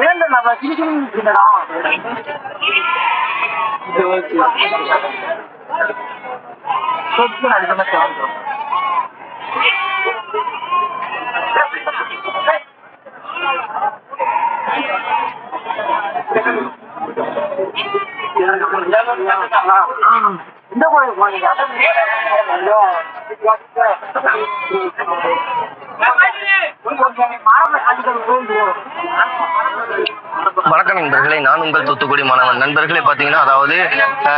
இல்ல நம்ம சிரிக்கிறா சொத்து அதிகமா தேவைப்படும் இந்த கோயில் போனீங்க world. வணக்கம் நண்பர்களே. நான் உங்கள் தூத்துக்குடி மாணவன். நண்பர்களே பார்த்தீங்கன்னா அதாவது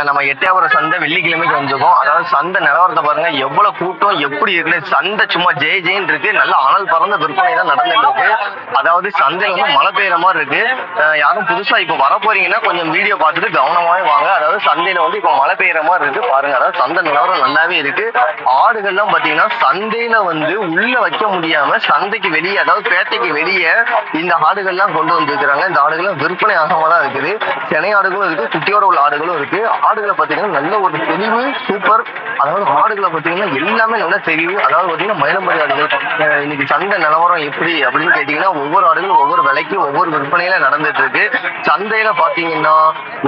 நம்ம எட்டையாபுரம் சந்தை வெள்ளிக்கிழமைக்கு வந்திருக்கோம். அதாவது சந்தை நிலவரத்தை பாருங்க. எவ்வளவு கூட்டம் எப்படி இருக்கு? சந்தை சும்மா ஜெய ஜெயின் இருக்கு. நல்ல அனல் பறந்த விற்பனை தான் நடந்துட்டு இருக்கு. அதாவது சந்தை வந்து மழை பெய்யுற மாதிரி இருக்கு. யாரும் புதுசா இப்போ வர போறீங்கன்னா கொஞ்சம் வீடியோ பார்த்துட்டு கவனமாவே வாங்க. அதாவது சந்தையில வந்து இப்போ மழை பெய்யுற மாதிரி இருக்கு. பாருங்க அதாவது சந்தை நிலவரம் நல்லாவே இருக்கு. ஆடுகள்லாம் பாத்தீங்கன்னா சந்தையில வந்து உள்ள வைக்க முடியாம சந்தைக்கு வெளியே அதாவது பேட்டைக்கு வெளியே இந்த ஆடுகள்லாம் கொண்டு வந்திருக்கிறாங்க. இந்த ஆடுகள்லாம் விற்பனை ஆகாம தான் இருக்குது. சென்னை ஆடுகளும் இருக்கு குட்டியோட உள்ள ஆடுகளும் இருக்கு. ஆடுகளை பாத்தீங்கன்னா நல்ல ஒரு தெளிவு சூப்பர் அதாவது ஆடுகளை பாத்தீங்கன்னா எல்லாமே நல்ல தெளிவு. அதாவது பாத்தீங்கன்னா மயிலம்பரி ஆடுகள் இன்னைக்கு சந்தை நிலவரம் எப்படி அப்படின்னு கேட்டீங்கன்னா ஒவ்வொரு ஆடுகளும் ஒவ்வொரு விலைக்கும் ஒவ்வொரு விற்பனையில நடந்துட்டு இருக்கு. சந்தையில பாத்தீங்கன்னா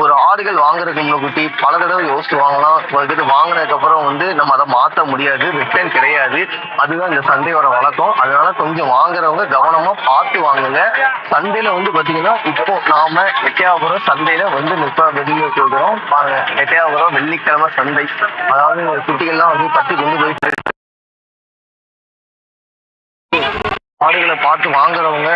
ஒரு ஆடுகள் வாங்குறதுக்கு முன்னுக்குட்டி பல தடவை யோசிச்சு வாங்கலாம். ஒரு கிட்ட வாங்கினதுக்கு அப்புறம் வந்து நம்ம அதை மாத்த முடியாது ரிட்டர்ன் கிடையாது. அதுதான் இந்த சந்தையோட வழக்கம். அதனால கொஞ்சம் வாங்குறவங்க கவனமா பார்த்து வாங்குங்க. சந்தையில வந்து பாத்தீங்கன்னா இப்போ நான் நாம எட்டயாபுரம் சந்தையில வந்து நிப்ப வெளியே வச்சிருக்கிறோம். பாருங்க எட்டயாபுரம் வெள்ளிக்கிழமை சந்தை. அதாவது குட்டிகள்லாம் வந்து பத்து கொண்டு போய் ஆடுகளை பார்த்து வாங்குறவங்க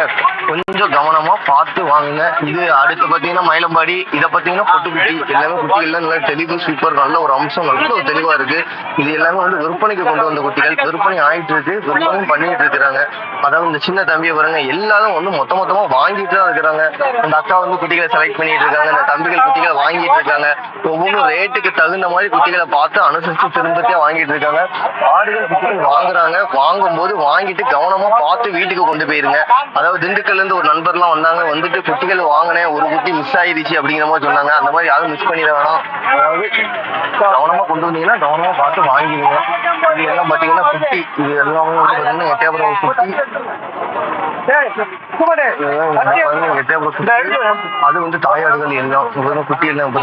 கொஞ்சம் கவனமா பார்த்து வாங்குங்க. இது அடுத்து பாத்தீங்கன்னா மயிலம்பாடி இதை பாத்தீங்கன்னா பொட்டுக்குட்டி. எல்லாமே குட்டிகள்லாம் நல்லா தெளிவு சூப்பர் நல்ல ஒரு அம்சம். நல்ல ஒரு தெளிவா இருக்கு. இது எல்லாமே வந்து விற்பனைக்கு கொண்டு வந்த குட்டிகள். விற்பனை ஆயிட்டு இருக்கு. விற்பனையும் பண்ணிட்டு இருக்கிறாங்க. அதாவது இந்த சின்ன தம்பியை பாருங்க எல்லாரும் வந்து மொத்த மொத்தமா வாங்கிட்டு தான் இருக்கிறாங்க. அந்த அக்கா வந்து குட்டிகளை செலக்ட் பண்ணிட்டு இருக்காங்க. இந்த தம்பிகள் குட்டிகளை வாங்கிட்டு இருக்காங்க. ஒவ்வொன்றும் ரேட்டுக்கு தகுந்த மாதிரி குட்டிகளை பார்த்து அனுசரிச்சு திரும்பத்தே வாங்கிட்டு இருக்காங்க. ஆடுகள் குட்டிகள் வாங்குறாங்க. வாங்கும்போது வாங்கிட்டு கவனமா பார்த்து வீட்டுக்கு கொண்டு போயிருங்க. அதாவது திண்டுக்கல் இருந்து ஒரு நண்பர்லாம் வந்தாங்க வந்துட்டு குட்டிகள் வாங்கினேன் ஒரு குட்டி மிஸ் ஆயிருச்சு அப்படிங்கிற மாதிரி சொன்னாங்க. அந்த மாதிரி யாரும் மிஸ் பண்ணிட வேணாம். அதாவது கவனமா கொண்டு வந்தீங்கன்னா கவனமா பார்த்து வாங்கிடுங்க. இது எல்லாம் பாத்தீங்கன்னா குட்டி. இது எல்லாமே வந்து பாத்தீங்கன்னா எட்டயபுரம் குட்டி. அது வந்து தாயாடுகள் எல்லாம். குட்டி எல்லாம்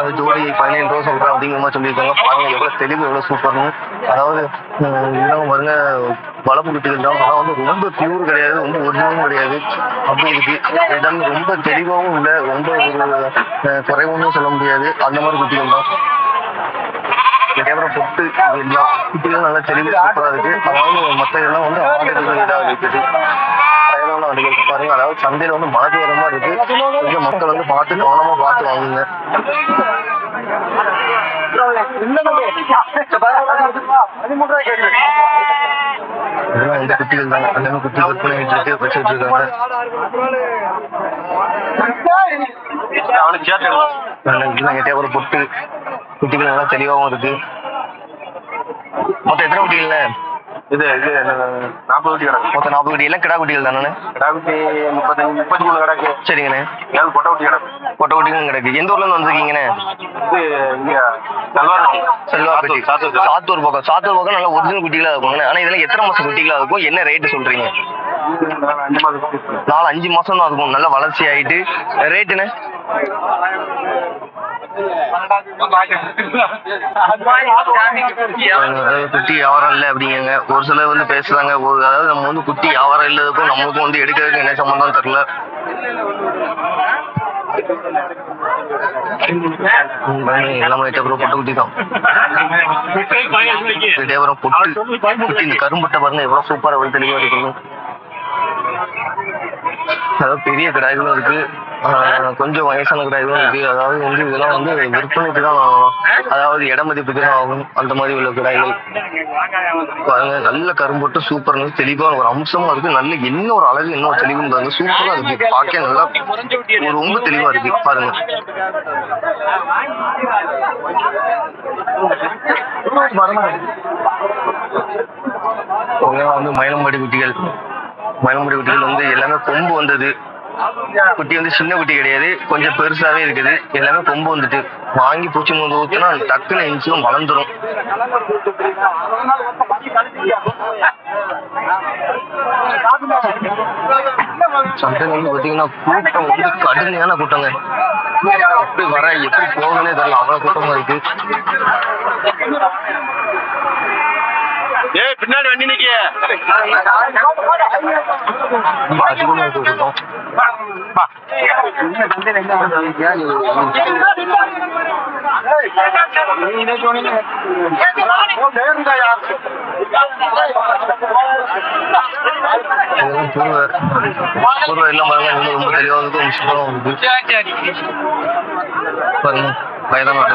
அது ஜோடி பதினேழு ரூபா சொல்றேன் அப்படிங்கிற மாதிரி சொல்லியிருக்காங்க. பாருங்க எவ்வளவு தெளிவு எவ்வளவு சூப்பர்னு அதாவது உம், இதெல்லாம் பாருங்க வளப்பு குட்டிகள் தான். வந்து ரொம்ப பியூர் கிடையாது ரொம்ப ஒரிஜினலும் கிடையாது. அப்படி இருக்கு இடம் ரொம்ப தெளிவாகவும் இல்லை. ரொம்ப ஒரு குறைவுன்னு சொல்ல முடியாது. அந்த மாதிரி குட்டிகள் தான். கேமரா பொட்டு எல்லாம் குட்டிகள் நல்லா தெளிவு சூப்பரா இருக்கு. அதாவது மற்ற இதெல்லாம் வந்து ஆடுகள் இதாக இருக்குது. வயதான ஆடுகள் பாருங்க. அதாவது சந்தையில வந்து மழை பெய்யுற மாதிரி இருக்கு. கொஞ்சம் மக்கள் வந்து பார்த்து கவனமா பார்த்து வாங்குங்க. இதெல்லாம் இந்த குட்டிகள் தாங்க எல்லாமே குட்டி விற்பனை ஆயிட்டு இருக்கு வச்சுட்டு இருக்காங்க இதெல்லாம் ஒரு பொட்டு. குட்டிகள் நல்லா தெளிவாகவும் இருக்கு. மொத்தம் எத்தனை குட்டிகள்ண்ணே? இது இது நாற்பது வட்டி கிடக்கு. மொத்தம் நாற்பது குட்டி. எல்லாம் கிடா குட்டிகள் தானே கிடாக்குட்டி முப்பத்தஞ்சு முப்பத்தி மூணு கிடக்கு. சரிங்கண்ணே. ஏழு கொட்டை வட்டி கிடக்கு. கொட்டை குட்டிகளும் கிடக்கு. எந்த ஊர்ல இருந்து வந்திருக்கீங்கண்ணே? இது இங்க செல்வாப்பட்டி சாத்தூர் சாத்தூர் பக்கம். சாத்தூர் பக்கம் நல்ல ஒரிஜினல் குட்டிகளா இருக்குங்கண்ணே ஆனா இதெல்லாம் எத்தனை மாசம் குட்டிகளா இருக்கும் என்ன ரேட்டு சொல்றீங்க? குட்டி. நாலு அஞ்சு மாசம் தான் இருக்கும். நல்ல வளர்ச்சி ஆயிட்டு ரேட்டுண்ணே குட்டி வியாபாரம் இல்லை அப்படிங்க ஒரு சிலர் வந்து பேசுறாங்க ஒரு அதாவது நம்ம வந்து குட்டி வியாபாரம் இல்லாததுக்கும் நம்மளுக்கும் வந்து எடுக்கிறதுக்கு என்ன சம்பந்தம் தெரியல. பாருங்க, எல்லாமே எட்டப்புறம் பொட்டு குட்டி தான். எட்டப்புறம் பொட்டு குட்டி இந்த கரும்பட்டை பாருங்க எவ்வளவு சூப்பரா வந்து தெளிவா இருக்கணும் அதாவது பெரிய கடாய்களும் இருக்கு. கொஞ்சம் வயசான கடாய்களும் இருக்கு. அதாவது வந்து இதெல்லாம் வந்து விற்பனைக்கு தான் அதாவது இட மதிப்புக்கு தான் ஆகும் அந்த மாதிரி உள்ள கடாய்கள் பாருங்க நல்ல கரும்பொட்டு சூப்பர் தெளிவா ஒரு அம்சமா இருக்கு. நல்ல என்ன ஒரு அழகு என்ன ஒரு தெளிவுன்னு பாருங்க. சூப்பரா இருக்கு. பார்க்க நல்லா ஒரு ரொம்ப தெளிவா இருக்கு. பாருங்க. இதெல்லாம் வந்து மயிலம்பாடி குட்டிகள். மயமுடி குட்டிகள் வந்து எல்லாமே கொம்பு வந்தது. குட்டி வந்து சின்ன குட்டி கிடையாது. கொஞ்சம் பெருசாவே இருக்குது. எல்லாமே கொம்பு வந்துட்டு. வாங்கி பூச்சி மருந்து ஊத்துனா டக்குன்னு இன்ச்சும் வளர்ந்துரும். சந்தையில வந்து பாத்தீங்கன்னா கூட்டம் வந்து கடுமையான கூட்டங்க. எப்படி வர எப்படி போகணும் தெரியல. அவ்வளவு கூட்டமா இருக்கு. ஏய் பின்னாடி வண்டி நிக்க பூர்வ எல்லாம் பாருங்க ரொம்ப தெளிவாக இருக்கு ரொம்ப சூப்பராக இருக்கு பாருங்க வயதான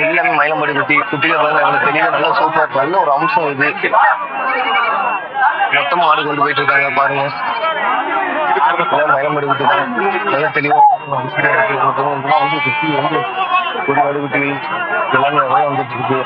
எல்லாமே மயிலம்படி குட்டி குட்டிகள் வந்து எங்களுக்கு தெளிவாக நல்ல ஒரு அம்சம் இது. மொத்தமா ஆடு கொண்டு போயிட்டு இருக்காங்க பாருங்க. எல்லாம் மயிலம்படி தான் நல்ல இதெல்லாம் வந்து குட்டி வந்து ஒரு ஆடு எல்லாமே நிறைய வந்துட்டு இருக்கு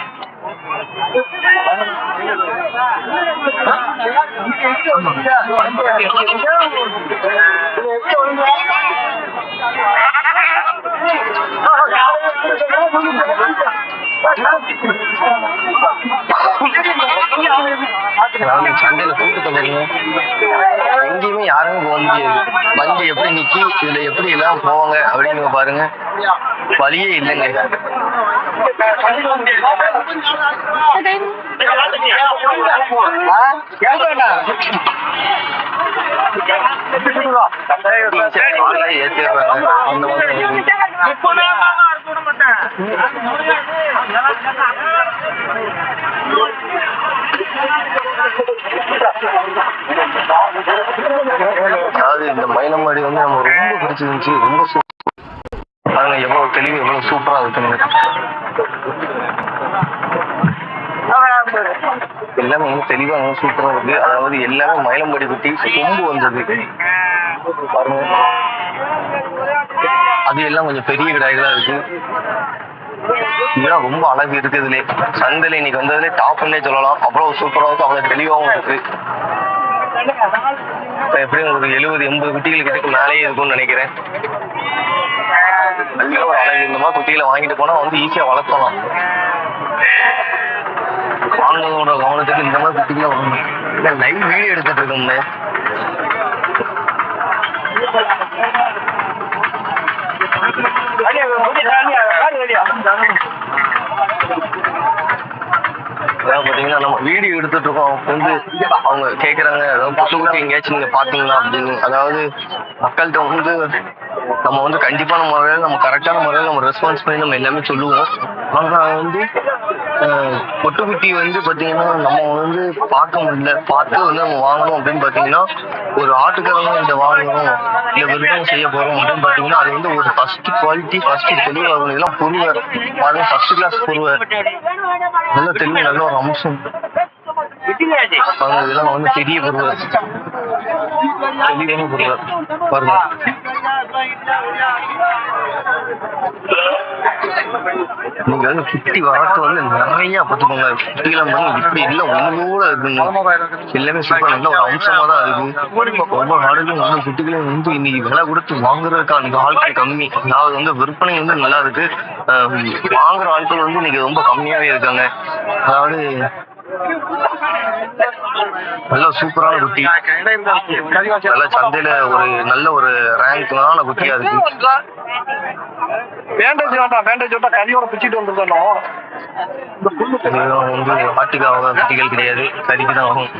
சண்டையில கூட்டத்தை பாருங்க எங்கேயுமே யாருமே போக முடியாது. வண்டி எப்படி நிக்கி இதுல எப்படி எல்லாம் போவாங்க அப்படின்னு பாருங்க. வழியே இல்லைங்க. ஏற்றிடுறாங்க அந்த மாதிரி இருக்கு. அதாவது இந்த மயிலமாடி வந்து நம்ம ரொம்ப பிடிச்சிருந்துச்சு ரொம்ப சூ- பாருங்க எவ்வளவு தெளிவு எவ்வளவு சூப்பரா இருக்குங்க எல்லாமே வந்து தெளிவா வந்து சூப்பரா இருக்கு. அதாவது எல்லாமே மயிலம்பாடி பத்தி கொம்பு வந்தது. பாருங்க. அது எல்லாம் கொஞ்சம் பெரிய கிடாய்களா இருக்கு. இதெல்லாம் ரொம்ப அழகு இருக்குதுலே சந்தையில இன்னைக்கு வந்ததுல டாப்னே சொல்லலாம். அவ்வளவு சூப்பரா இருக்கு. அவ்வளவு தெளிவாகவும் இருக்கு. இப்ப எப்படி ஒரு எழுபது எண்பது குட்டிகள் கிடைக்கும் மேலேயே இருக்கும்னு நினைக்கிறேன். ஒரு அழகு. இந்த மாதிரி குட்டிகளை வாங்கிட்டு போனா வந்து ஈஸியா வளர்த்தலாம். வாங்கினதோட கவனத்துக்கு இந்த மாதிரி குட்டிகளை வாங்கணும். லைவ் வீடியோ எடுத்துட்டு இருக்கோம்னு. அதாவது பாத்தீங்கன்னா நம்ம வீடியோ எடுத்துட்டு இருக்கோம். வந்து அவங்க கேக்குறாங்க. அதாவது புது எங்கேயாச்சும் நீங்க பாத்தீங்களா அப்படின்னு. அதாவது மக்கள்கிட்ட வந்து நம்ம வந்து கண்டிப்பான முறையில் நம்ம கரெக்டான முறையில் நம்ம ரெஸ்பான்ஸ் பண்ணி நம்ம எல்லாமே சொல்லுவோம். ஆனா வந்து பொட்டுக்குட்டி வந்து பாத்தீங்கன்னா நம்ம வந்து பார்க்க முடியல. பார்த்து வந்து நம்ம வாங்கணும் அப்படின்னு பாத்தீங்கன்னா ஒரு ஆட்டுக்காரங்க இதை வாங்கணும் இல்ல விற்பனை செய்ய போறோம் அப்படின்னு பாத்தீங்கன்னா அது வந்து ஒரு ஃபர்ஸ்ட் குவாலிட்டி ஃபர்ஸ்ட் தெளிவாகணும் இதெல்லாம் பொருவை பாருங்க ஃபர்ஸ்ட் கிளாஸ் பொருவை நல்ல தெளிவு நல்ல ஒரு அம்சம். இதெல்லாம் வந்து பெரிய பொருள் பாருங்க நீங்க வந்து குட்டி வரத்து வந்து நிறைய பார்த்துக்கோங்க. சுத்திலாம் வந்து இப்படி இல்ல உங்களோட இருக்குங்க. எல்லாமே சூப்பர் நல்ல ஒரு அம்சமா தான் இருக்கு. ரொம்ப நாடுகளும் வந்து குட்டிகளையும் வந்து இன்னைக்கு விலை கொடுத்து வாங்குறதுக்கான ஆட்கள் கம்மி. அதாவது வந்து விற்பனை வந்து நல்லா இருக்கு. வாங்குற ஆட்கள் வந்து இன்னைக்கு ரொம்ப கம்மியாவே இருக்காங்க. அதாவது நல்ல சூப்பரான குட்டி. நல்ல சந்தையில ஒரு நல்ல ஒரு ரேங்கான குட்டியா இருக்கு பேண்டேஜ் வேண்டாம் பேண்டேஜ் விட்டா கறியோட பிச்சுட்டு வந்துருந்தோம் வந்து ஆட்டுக்கு ஆக குட்டிகள் கிடையாது. கறிக்கு தான் ஆகும்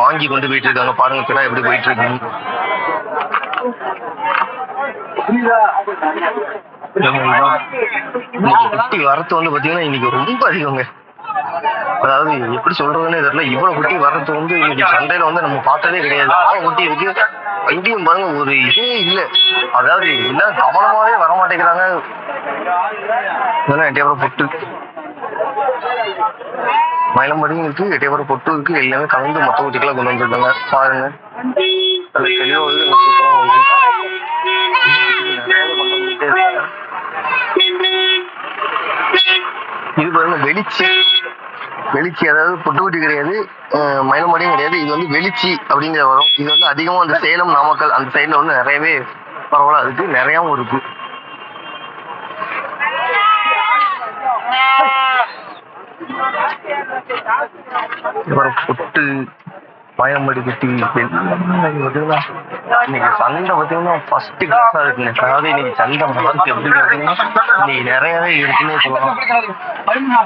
வாங்கி கொண்டு போயிட்டு இருக்காங்க. பாருங்க கிடா எப்படி போயிட்டு இருக்கு இன்னைக்கு குட்டி வரத்து வந்து பாத்தீங்கன்னா இன்னைக்கு ரொம்ப அதிகங்க. அதாவது எப்படி சொல்றதுன்னே தெரியல. இவ்வளவு குட்டி வர்றது வந்து இன்னைக்கு சண்டையில வந்து நம்ம பார்த்ததே கிடையாது. ஆனா குட்டி இருக்கு. வண்டியும் பாருங்க ஒரு இதே இல்ல. அதாவது எல்லாம் கவனமாவே வர மாட்டேங்கிறாங்க. இதெல்லாம் பொட்டு. மயிலம்படியும் இருக்கு எட்டையாபுரம் பொட்டு இருக்கு. எல்லாமே கலந்து மொத்த குட்டிக்கெல்லாம் கொண்டு வந்துருக்காங்க. பாருங்க. நல்ல தெளிவா வந்து சூப்பரா வெளிச்சி. வெளிச்சி அதாவது புட்டுக்குட்டி கிடையாது மயிலமாடியும் கிடையாது. இது வந்து வெளிச்சி அப்படிங்கிற வரும். இது வந்து அதிகமா அந்த சேலம் நாமக்கல் அந்த சைடுல வந்து நிறையவே பரவலா இருக்கு. நிறையாவும் இருக்கு. புட்டு மயிலம்பாடி குட்டி இன்னைக்கு சண்டை பார்த்தீங்கன்னா ஃபர்ஸ்ட் கிளாஸா இருக்குங்க அதாவது இன்னைக்கு சண்டை மார்க் எப்படி பார்த்தீங்கன்னா இன்னைக்கு நிறையவே இருக்குன்னு சொல்லலாம். இல்ல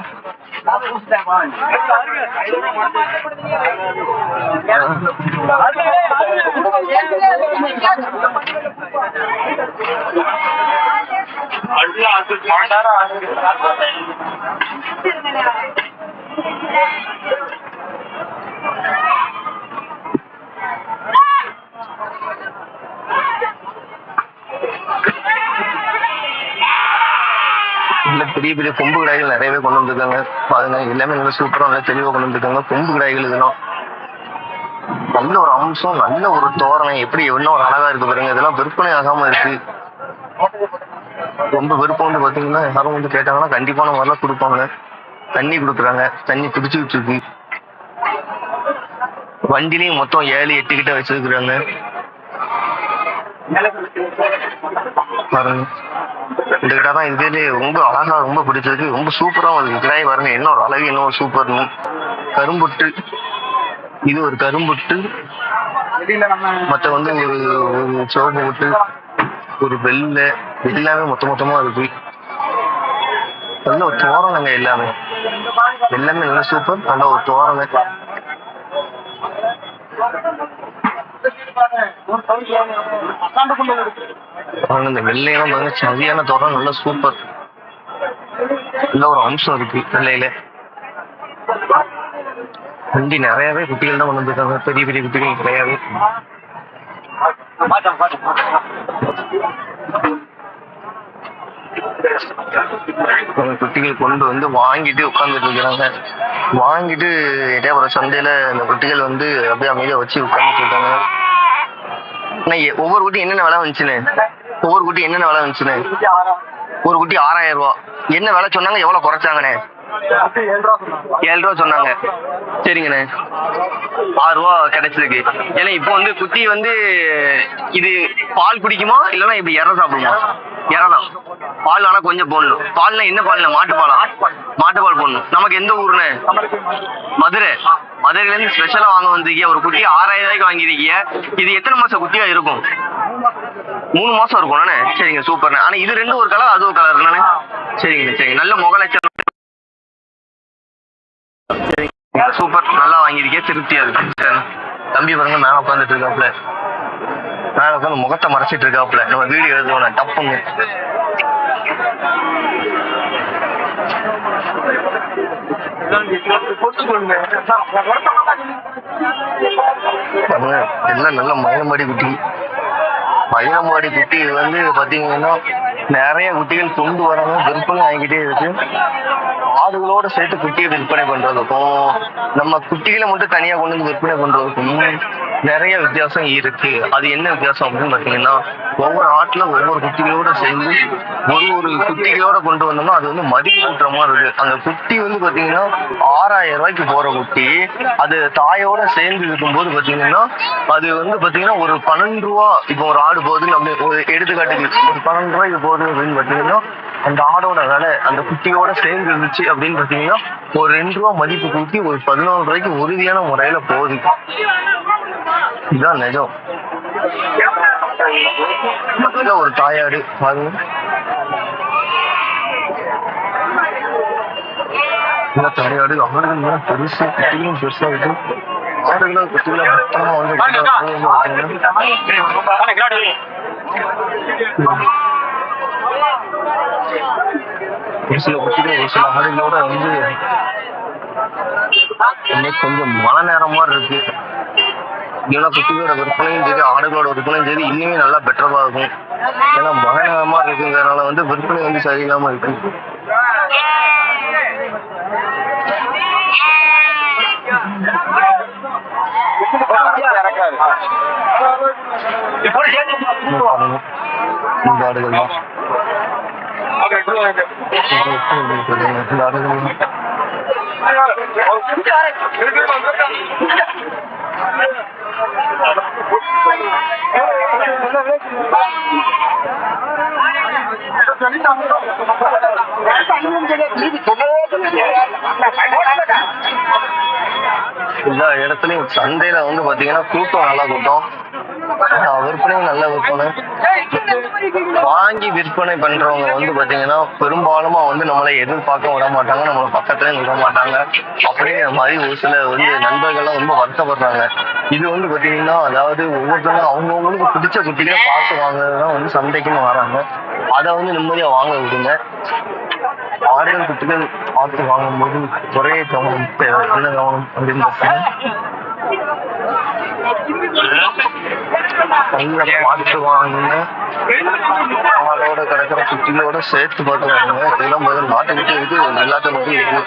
பெரிய பெரிய கொம்பு கிடாய்கள் நிறையவே கொண்டு வந்திருக்காங்க. பாருங்க எல்லாமே நல்லா சூப்பரா நல்லா தெளிவா கொண்டு வந்திருக்காங்க. கொம்பு கிடாய்கள் இதெல்லாம். நல்ல ஒரு அம்சம் நல்ல ஒரு தோரணை. எப்படி என்ன ஒரு அழகா இருக்கு பாருங்க. இதெல்லாம் விற்பனை ஆகாம இருக்கு. ரொம்ப விருப்பம் வந்து பாத்தீங்கன்னா யாரும் வந்து கேட்டாங்கன்னா கண்டிப்பான மாதிரிலாம் கொடுப்பாங்க. தண்ணி கொடுக்குறாங்க. தண்ணி பிடிச்சிக்கிட்டு இருக்கு வண்டிலையும் மொத்தம் ஏழு எட்டு கிட்ட வச்சிருக்கிறாங்க. பாருங்க. இந்த கிடா தான் இதுலேயே ரொம்ப அழகா ரொம்ப பிடிச்சிருக்கு. ரொம்ப சூப்பராக இருக்கு கிடாய் பாருங்க. என்ன ஒரு அழகு என்ன ஒரு சூப்பர்னு கரும்புட்டு. இது ஒரு கரும்புட்டு. மற்ற வந்து ஒரு ஒரு சிவப்பு முட்டு ஒரு வெள்ளை. எல்லாமே மொத்த மொத்தமா இருக்கு. நல்ல ஒரு தோரணங்க எல்லாமே. எல்லாமே நல்ல சூப்பர் நல்ல ஒரு தோரணங்க பாருங்க இந்த வெள்ளையெல்லாம் பாருங்க சரியான தோரம் நல்ல சூப்பர் இல்ல ஒரு அம்சம் இருக்கு வெள்ளையில. வண்டி நிறையவே குட்டிகள் தான் கொண்டு வந்திருக்காங்க. பெரிய பெரிய குட்டிகள் கிடையாது. குட்டிகள் கொண்டு வந்து வாங்கிட்டு உட்கார்ந்துட்டு இருக்கிறாங்க. வாங்கிட்டு எட்டையாபுரம் சந்தையில இந்த குட்டிகள் வந்து அப்படியே அமைதியா வச்சு உட்கார்ந்துட்டு இருக்காங்க. ஒவ்வொரு குட்டி என்னென்ன விலை வந்துச்சுன்னு ஒவ்வொரு குட்டி என்னென்ன விலை வந்துச்சுன்னு ஒரு குட்டி ஆறாயிரம் ரூபா. என்ன விலை சொன்னாங்க? எவ்வளோ குறைச்சாங்கண்ணே? ஏழு ரூபா சொன்னாங்க. சரிங்கண்ணே. ஆறு ரூபா கிடைச்சிருக்கு. ஏன்னா இப்போ வந்து குட்டி வந்து இது பால் குடிக்குமா? இல்லைன்னா இப்படி இற சாப்பிடுமா? இறதான் பால் ஆனா கொஞ்சம் போடணும். பால்னா என்ன பால்னா? மாட்டு பாலா? மாட்டு பால் போடணும். நமக்கு எந்த ஊருண்ணே? மதுரை. மதுரையில இருந்து ஸ்பெஷலா வாங்க வந்திருக்கீங்க ஒரு குட்டி ஆறாயிரம் ரூபாய்க்கு வாங்கியிருக்கீங்க இது எத்தனை மாசம் குட்டியா இருக்கும்? மூணு மாசம் இருக்கும் சரிங்க சூப்பர்ண்ணே. ஆனா இது ரெண்டு ஒரு கலர் அது ஒரு கலர் சரிங்க சரிங்க. நல்ல முகலட்சம் சூப்பர் நல்லா வாங்கியிருக்கேன் திருப்தியா இருக்கு தம்பி பாருங்க மேல உட்காந்துட்டு இருக்காப்ல மேல உட்காந்து முகத்தை மறைச்சிட்டு இருக்காப்ல நம்ம வீடியோ எழுதுவோம் டப்புங்க எல்லாம் நல்ல மயமாடி குட்டி. மயமாடி குட்டி வந்து பாத்தீங்கன்னா நிறைய குட்டிகள் கொண்டு வராங்க விருப்பம் வாங்கிட்டே இருக்கு. ஆடுகளோட சேர்த்து குட்டியை விற்பனை பண்றதுக்கும் நம்ம குட்டிகளை மட்டும் தனியா கொண்டு வந்து விற்பனை பண்றதுக்கும் நிறைய வித்தியாசம் இருக்கு. அது என்ன வித்தியாசம் அப்படின்னு பாத்தீங்கன்னா ஒவ்வொரு ஆட்டுல ஒவ்வொரு குட்டிகளோட சேர்ந்து ஒரு ஒரு குட்டிகளோட கொண்டு வந்தோம்னா அது வந்து மதிப்பு கூட்டுற மாதிரி இருக்கு. அந்த குட்டி வந்து பாத்தீங்கன்னா ஆறாயிரம் ரூபாய்க்கு போற குட்டி. அது தாயோட சேர்ந்து இருக்கும்போது பாத்தீங்கன்னா அது வந்து பாத்தீங்கன்னா ஒரு பன்னெண்டு ரூபா இப்போ ஒரு ஆடு போகுதுன்னு அப்படி ஒரு எடுத்துக்காட்டுக்கு ஒரு பன்னெண்டு ரூபாய்க்கு போகுது அப்படின்னு பாத்தீங்கன்னா அந்த ஆடோட விலை அந்த குட்டியோட சேர்ந்து இருந்துச்சு அப்படின்னு பாத்தீங்கன்னா ஒரு ரெண்டு ரூபா மதிப்பு கூட்டி ஒரு பதினாலு ரூபாய்க்கு உறுதியான முறையில போகுது. இதுதான் நிஜம். ஒரு தாயாடு பாருங்க. இந்த தாயாடு ஆடுகள் தான் பெருசு குட்டிகளும் பெருசா இருக்கு. மொத்தமா வந்து பாத்தீங்கன்னா ஒரு சில குட்டிகள் ஒரு சில ஆடுகளோட வந்து இன்னைக்கு கொஞ்சம் மழை நேரம் மாதிரி இருக்கு. ஏன்னா குட்டிகளோட விற்பனையும் சரி ஆடுகளோட விற்பனையும் சரி இன்னுமே நல்லா பெட்டரா இருக்கும். ஏன்னா மழை நேரமா இருக்குங்கிறதுனால வந்து விற்பனை வந்து சரியில்லாம இருக்கு. இந்த ஆடுகள் எல்லா இடத்துலயும் சந்தையில வந்து பாத்தீங்கன்னா கூட்டம் நல்லா கூட்டம். விற்பனை நல்ல விற்பனை. வாங்கி விற்பனை பண்றவங்க வந்து பாத்தீங்கன்னா பெரும்பாலும் வந்து நம்மளை எதிர்பார்க்க விட மாட்டாங்க நம்மளை பக்கத்துலயும் விட மாட்டாங்க. அப்படிங்கிற மாதிரி ஒரு சில வந்து நண்பர்கள்லாம் ரொம்ப வருத்தப்படுறாங்க. இது வந்து பாத்தீங்கன்னா அதாவது ஒவ்வொருத்தரும் அவங்கவுங்களுக்கு பிடிச்ச குட்டிகளை பார்த்து வாங்குறதுதான் வந்து சந்தைக்குன்னு வராங்க. அதை வந்து நிம்மதியா வாங்க விடுங்க. ஆடுகள் குட்டிகள் பார்த்து வாங்கும்போது ஒரே கவனம் தேவை என்ன கவனம் அப்படின்னு நல்லா பார்த்து வாங்குங்க. அதோட கிடக்கிற குட்டிகளோட சேர்த்து பார்த்து வாங்குங்க. இதெல்லாம் முதல்ல நாட்டு குட்டி இருக்கு எல்லாத்தையும் மட்டும் இருக்கு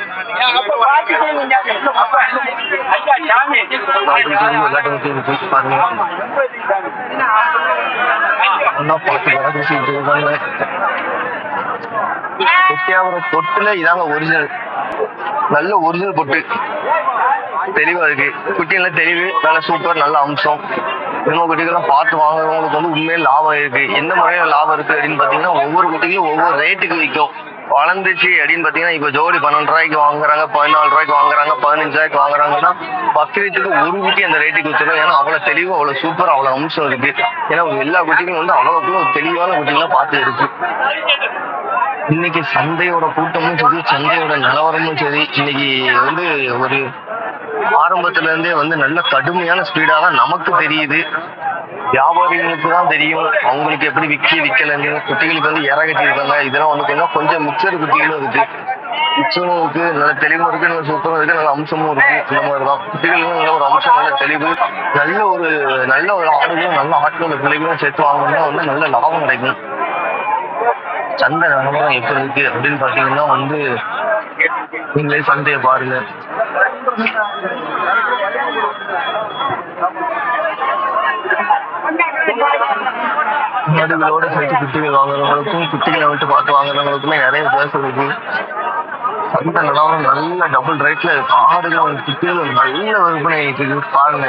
எல்லாத்தையும் மட்டும் இருக்கு பாருங்க. ஒன்னா பார்த்து வர பேசிட்டு இருக்காங்க? குட்டியாபுரம் பொட்டுல இதாங்க ஒரிஜினல் நல்ல ஒரிஜினல் பொட்டு. தெளிவா இருக்கு. குட்டி குட்டியில தெளிவு நல்ல சூப்பர் நல்ல அம்சம். இன்னும் குட்டிகள்லாம் பார்த்து வாங்குறவங்களுக்கு வந்து உண்மையில லாபம் இருக்கு. எந்த முறையில லாபம் இருக்கு அப்படின்னு பாத்தீங்கன்னா ஒவ்வொரு குட்டிக்கும் ஒவ்வொரு ரேட்டுக்கு விற்கும் வளர்ந்துச்சு அப்படின்னு பாத்தீங்கன்னா இப்ப ஜோடி பன்னெண்டு ரூபாய்க்கு வாங்குறாங்க பதினாலு ரூபாய்க்கு வாங்குறாங்க பதினஞ்சு ரூபாய்க்கு வாங்குறாங்கன்னா பக்ரீத்துக்கு ஒரு குட்டி அந்த ரேட்டுக்கு வித்துரும் ஏன்னா அவ்வளவு தெளிவு அவ்வளவு சூப்பர் அவ்வளவு அம்சம் இருக்கு. ஏன்னா எல்லா குட்டிகளும் வந்து அவ்வளவுக்குள்ள தெளிவான குட்டிகளா பார்த்து இருக்கு. இன்னைக்கு சந்தையோட கூட்டமும் சரி சந்தையோட நிலவரமும் சரி இன்னைக்கு வந்து ஒரு ஆரம்பத்துல இருந்தே வந்து நல்ல கடுமையான ஸ்பீடா தான் நமக்கு தெரியுது. வியாபாரிகளுக்கு தான் தெரியும். அவங்களுக்கு எப்படி விக்கி விக்கலன்னு குட்டிகளுக்கு வந்து இற கட்டியிருக்காங்க. இதெல்லாம் வந்து கொஞ்சம் கொஞ்சம் மிக்சர் குட்டிகளும் இருக்கு. மிக்சரும் இருக்கு நல்ல தெளிவும் இருக்கு நல்ல சூப்பரும் இருக்கு நல்ல அம்சமும் இருக்கு. இந்த மாதிரி தான் குட்டிகளுக்கும் நல்ல ஒரு அம்சம் நல்ல தெளிவு நல்ல ஒரு நல்ல ஒரு ஆடுகளும் நல்ல ஆட்களும் பிள்ளைகளும் சேர்த்து வாங்கணும்னா வந்து நல்ல லாபம் கிடைக்கும். சந்தை நிலவரம் எப்படி இருக்கு அப்படின்னு பாத்தீங்கன்னா வந்து நீங்களே சந்தையை பாருங்க. நடுவிலோட சேர்த்து குட்டிகள் வாங்குறவங்களுக்கும் குட்டிகளை விட்டு பார்த்து வாங்குறவங்களுக்குமே நிறைய பேச இருக்கு. சந்தை நிலவரம் நல்ல டபுள் ரேட்ல ஆடுகள் குட்டிகள் நல்ல விற்பனை இருக்கு பாருங்க.